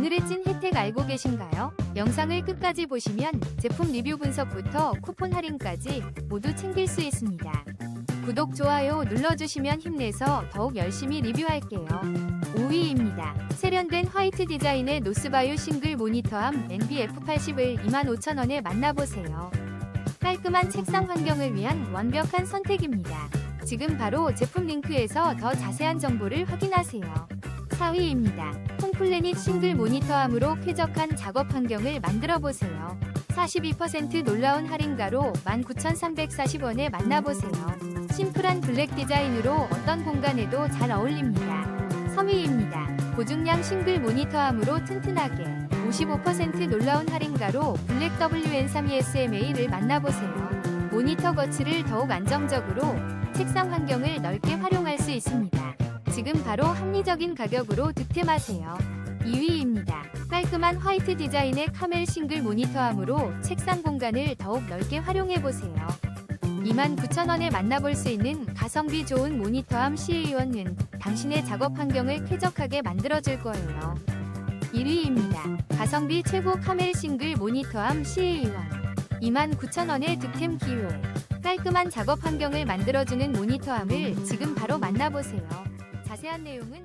오늘의 찐 혜택 알고 계신가요? 영상을 끝까지 보시면 제품 리뷰 분석부터 쿠폰 할인까지 모두 챙길 수 있습니다. 구독, 좋아요 눌러주시면 힘내서 더욱 열심히 리뷰할게요. 5위입니다. 세련된 화이트 디자인의 노스바유 싱글 모니터함 NBF80을 25,000원에 만나보세요. 깔끔한 책상 환경을 위한 완벽한 선택입니다. 지금 바로 제품 링크에서 더 자세한 정보를 확인하세요. 4위입니다. 홈플래닛 싱글 모니터함으로 쾌적한 작업 환경을 만들어 보세요. 42% 놀라운 할인가로 19,340원에 만나보세요. 심플한 블랙 디자인으로 어떤 공간에도 잘 어울립니다. 3위입니다. 고중량 싱글 모니터함으로 튼튼하게 55% 놀라운 할인가로 블랙 WN32SMA를 만나보세요. 모니터 거치를 더욱 안정적으로 책상 환경을 넓게 활용할 수 있습니다. 지금 바로 합리적인 가격으로 득템하세요. 2위입니다. 깔끔한 화이트 디자인의 카멜 싱글 모니터함으로 책상 공간을 더욱 넓게 활용해보세요. 29,000원에 만나볼 수 있는 가성비 좋은 모니터함 CA1은 당신의 작업 환경을 쾌적하게 만들어줄 거예요. 1위입니다. 가성비 최고 카멜 싱글 모니터함 CA1 29,000원의 득템 기회 깔끔한 작업 환경을 만들어주는 모니터함을 지금 바로 만나보세요. 자세한 내용은